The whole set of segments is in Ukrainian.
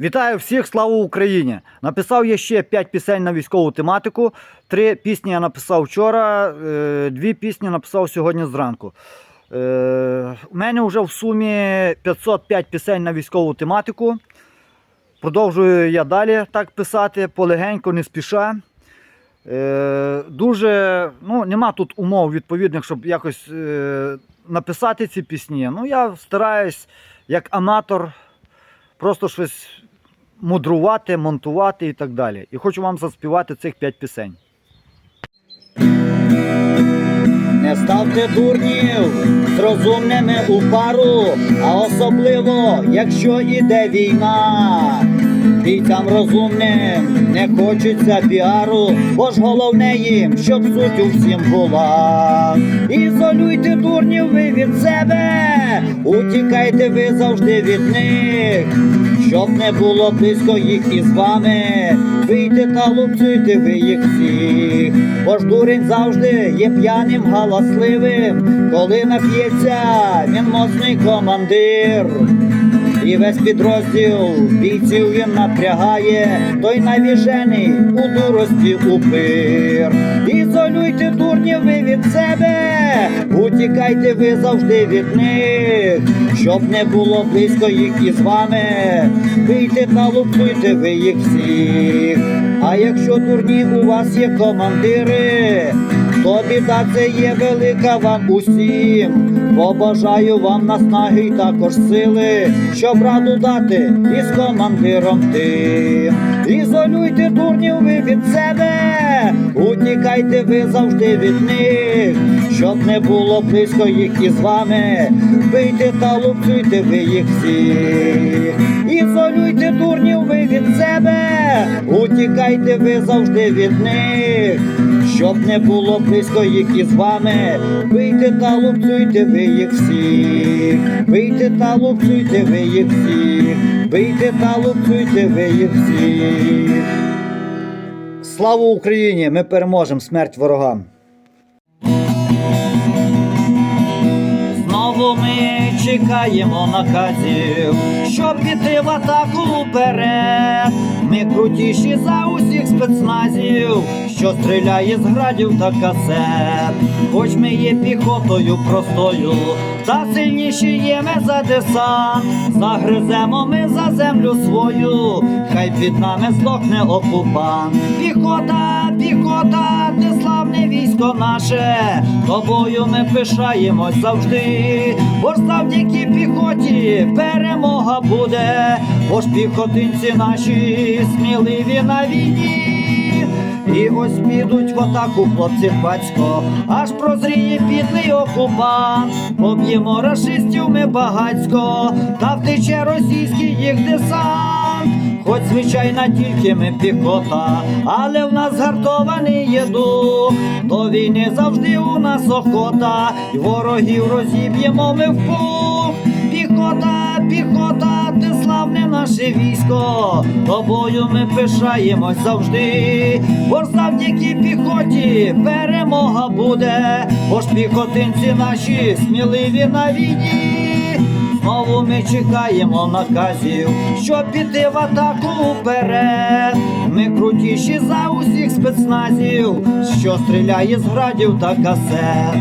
Вітаю всіх, слава Україні! Написав я ще 5 пісень на військову тематику. Три пісні я написав вчора, е, дві пісні написав сьогодні зранку. Е, У мене вже в сумі 505 пісень на військову тематику. Продовжую я далі так писати, полегенько, не спіша. Е, Дуже ну, нема тут умов відповідних, щоб якось написати ці пісні. Ну, я стараюсь як аматор просто щось мудрувати, монтувати і так далі. І хочу вам заспівати цих п'ять пісень. Не ставте дурнів з розумними у пару, а особливо, якщо іде війна. Бійцям розумним не хочеться піару, бо ж головне їм, щоб суть у всім була. Ізолюйте дурнів ви від себе, утікайте ви завжди від них, щоб не було близько їх із вами. Вийте та лупцюйте ви їх всіх, бо ж дурень завжди є п'яним, галасливим, коли нап'ється він мосний командир. І весь підрозділ бійців він напрягає, той навіжений у дурості упир. Ізолюйте дурнів ви від себе, утікайте ви завжди від них, щоб не було близько їх із вами. Вийте та лупцуйте ви їх всіх. А якщо дурні у вас є командири, то біда це є велика вам усім. Побажаю вам наснаги й також сили, щоб раду дати із командиром тим. Ізолюйте дурнів ви від себе, утікайте ви завжди від них, щоб не було близько їх із вами. Бийте та лупцюйте ви їх всіх. Ізолюйте дурнів ви від себе, утікайте ви завжди від них. Щоб не було близько їх із вами, вийте та лупцюйте ви їх всіх, вийте та лупцюйте ви їх всіх, вийте та лупцюйте ви їх всіх. Слава Україні! Ми переможемо смерть ворогам! Знову ми чекаємо наказів, щоб піти в атаку вперед. Ми крутіші за усіх спецназів, що стріляє з градів та касет. Хоч ми є піхотою простою, та сильніші є ми за десант. Загриземо ми за землю свою, хай під нами здохне окупант. Піхота, піхота, ти славне військо наше, тобою ми пишаємось завжди, бо завдяки піхоті перемога буде, бо ж піхотинці наші сміливі на війні. І ось підуть в атаку хлопці батько, аж прозріє підний окупант. Поб'ємо рашистів ми багацько, та втече російський їх десант. Хоч звичайна тільки ми піхота, але в нас гартований є дух. До війни завжди у нас охота, й ворогів розіб'ємо ми в пух. Піхота, піхота, ти славне наше військо, тобою ми пишаємось завжди, бо завдяки піхоті перемога буде, бо ж піхотинці наші сміливі на війні. Знову ми чекаємо наказів, щоб піти в атаку вперед. Ми крутіші за усіх спецназів, що стріляє з градів та касет.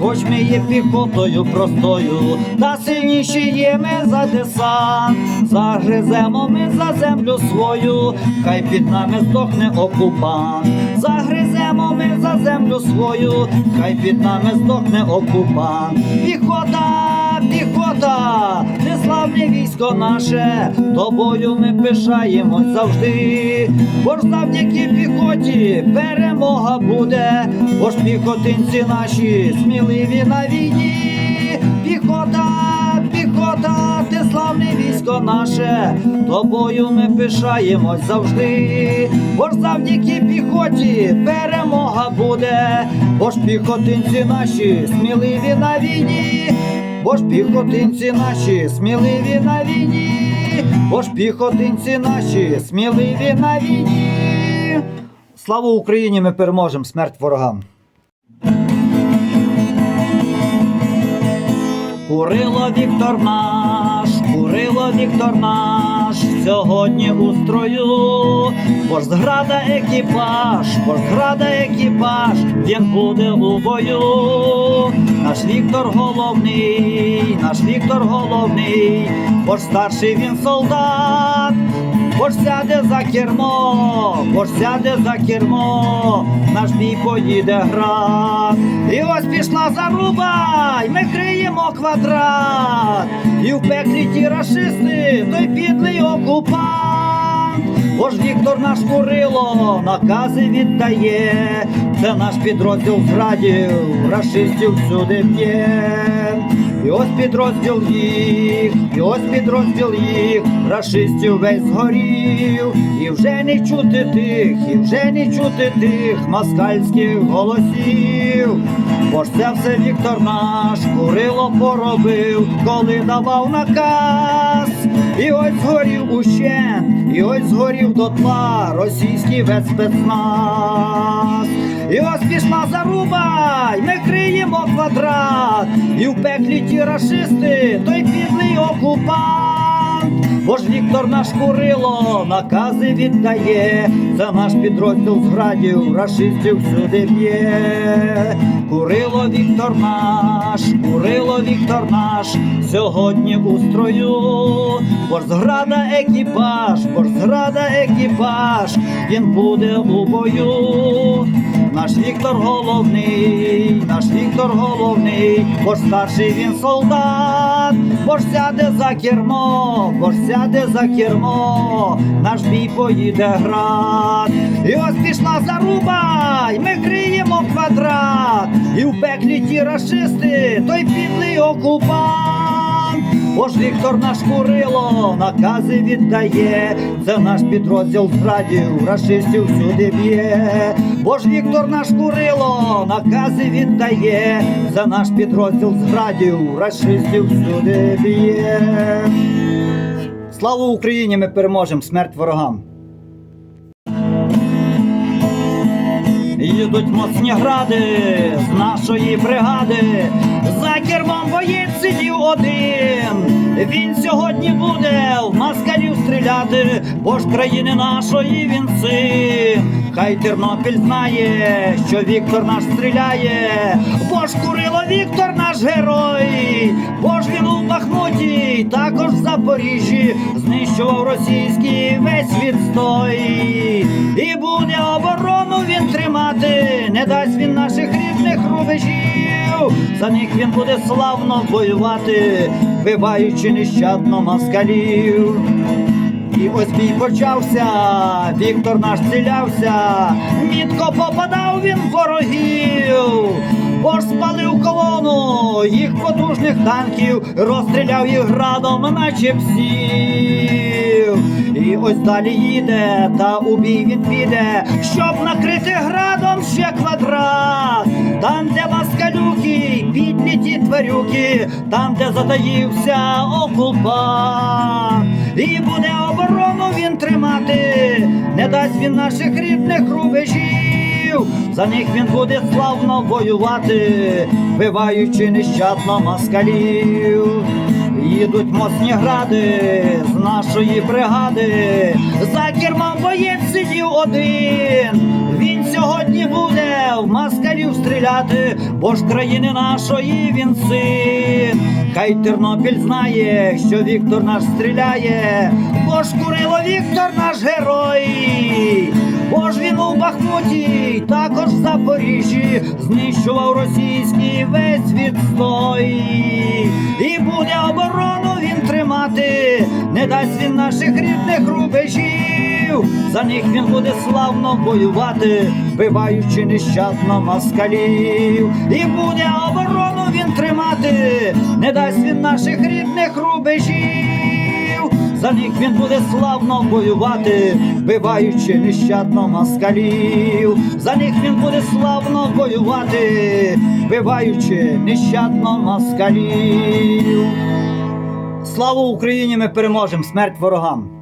Хоч ми є піхотою простою, та сильніші є ми за десант. Загриземо ми за землю свою, хай під нами здохне окупант. Загриземо ми за землю свою, хай під нами здохне окупант. Піхота, піхота, ти славне військо наше, тобою ми пишаємось завжди. Бо ж завдяки піхоті перемога буде, бо ж піхотинці наші сміливі на війні. Піхота, піхота, ти славне військо наше, тобою ми пишаємось завжди. Бо ж завдяки піхоті перемога буде, бо ж піхотинці наші сміливі на війні. Бо ж піхотинці наші сміливі на війні, бо ж піхотинці наші сміливі на війні. Слава Україні! Ми переможемо! Смерть ворогам! Курило Віктор Курило Віктор наш, сьогодні у строю, бо екіпаж, бо екіпаж, він буде у бою. Наш Віктор головний, наш Віктор головний, бо старший він солдат. Бо ж сяде за кермо, бо ж сяде за кермо, наш бій поїде град. І ось пішла заруба, й ми криємо квадрат. І в пеклі ті рашисти, той підлий окупант. Бо ж Віктор наш Курило накази віддає, це наш підрозділ зрадів, рашистів всюди б'є. І ось підрозділ їх, і ось підрозділ їх, рашистів весь згорів, і вже не чути тих, і вже не чути тих москальських голосів. Бо ж це все Віктор наш Курило поробив, коли давав наказ. І ось згорів ущент, і ось згорів дотла російський весь спецназ. І ось заруба, й ми криємо квадрат, і в пеклі ті рашисти, той підлий окупант. Бо ж Віктор наш Курило накази віддає, це наш підрозділ зградів, рашистів всюди б'є. Курило Віктор наш, Курило Віктор наш, сьогодні у строю, бо ж екіпаж, бо екіпаж, він буде у бою. Наш Віктор головний, наш Віктор головний, бо ж старший він солдат, бо ж сяде за кермо, бо ж сяде за кермо, наш бій поїде град. І ось пішла заруба, й ми криємо квадрат, і в пеклі ті рашисти, той підлий окупант. Бо ж Віктор наш Курило накази віддає, це наш підрозділ зрадів, рашистів всюди б'є. Бо ж Віктор наш Курило накази віддає, це наш підрозділ зрадів, рашистів всюди б'є. Слава Україні! Ми переможемо! Смерть ворогам! Їдуть моцні гради з нашої бригади. За кермом боєць сидів один. Він сьогодні буде в москалів стріляти, бо ж країни нашої він син. Хай Тернопіль знає, що Віктор наш стріляє, бо ж Курило Віктор наш герой, бо ж він у Бахмуті, також в Запоріжжі знищував російський весь відстой. Він наших рідних рубежів. За них він буде славно воювати, вбиваючи нещадно москалів. І ось бій почався, Віктор наш цілявся, мітко попадав він ворогів, ж спалив колону їх потужних танків, розстріляв їх градом, наче псів. І ось далі їде, та у бій він піде, щоб накрити градом ще квадрат. Там, де москалюки, підлі ті тварюки, там, де затаївся окупант. І буде оборону він тримати, не дасть він наших рідних рубежів. За них він буде славно воювати, вбиваючи нещадно москалів. Їдуть моцні гради з нашої бригади. За кермом боєць сидів один. Він сьогодні буде в москалів стріляти, бо ж країни нашої він син. Хай Тернопіль знає, що Віктор наш стріляє, бо ж Курило Віктор наш герой. Бо ж він у Бахмуті, також в Запоріжжі, знищував російський весь відстой. І буде оборону він тримати, не дасть він наших рідних рубежів. За них він буде славно воювати, вбиваючи нещадно москалів. І буде оборону він тримати, не дасть він наших рідних рубежів. За них він буде славно воювати, вбиваючи нещадно москалів. За них він буде славно воювати, вбиваючи нещадно москалів. Слава Україні! Ми переможемо! Смерть ворогам!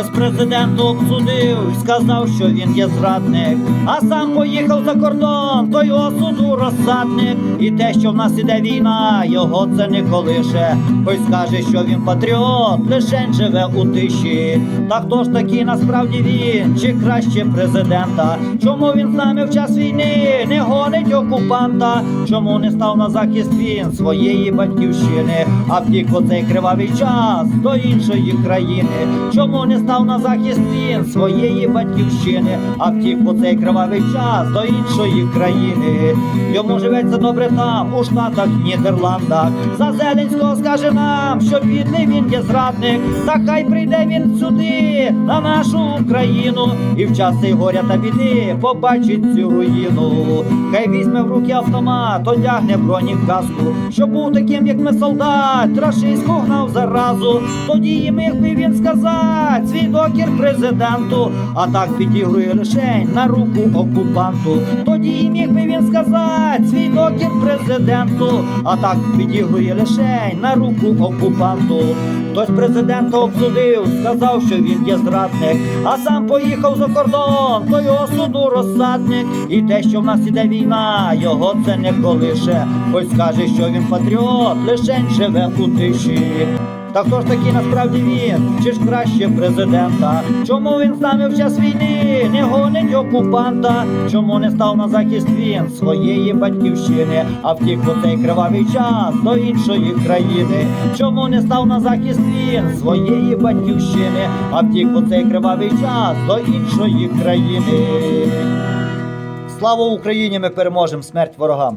Ось президент обсудив, сказав, що він є зрадник, а сам поїхав за кордон, то його суду розсадник. І те, що в нас іде війна, його це не колише. Хтось скаже, що він патріот, лишень живе у тиші. Та хто ж такий насправді він, чи краще президента? Чому він з нами в час війни не гонить окупанта? Чому не став на захист він своєї батьківщини, а втік у цей кривавий час до іншої країни? Чому не став на захист він своєї батьківщини, а втік у цей кривавий час до іншої країни? Йому живеться добре там, у Штатах, Нідерландах. За Зеленського скаже нам, що бідний він є зрадник, та хай прийде він сюди, на нашу Україну, і в час цей горя та біди побачить цю руїну. Хай візьме в руки автомат, одягне броні каску, щоб був таким, як ми солдат, рашистську гнав заразу. Тоді і міг би він сказати свій докір президенту, а так підігрує лише на руку окупанту. Тоді і міг би він сказати свій докір президенту, а так підігрує лише на руку окупанту. Хтось президента обсудив, сказав, що він є зрадник, а сам поїхав за кордон, то його суду розсадник. І те, що в нас іде війна, його це не колише. Хоч скаже, що він патріот, лишень живе у тиші. Та хто ж такий насправді він? Чи ж краще президента? Чому він нами в час війни не гонить окупанта? Чому не став на захист він своєї батьківщини, а втік у цей кривавий час до іншої країни? Чому не став на захист він своєї батьківщини, а втік у цей кривавий час до іншої країни? Слава Україні! Ми переможемо смерть ворогам!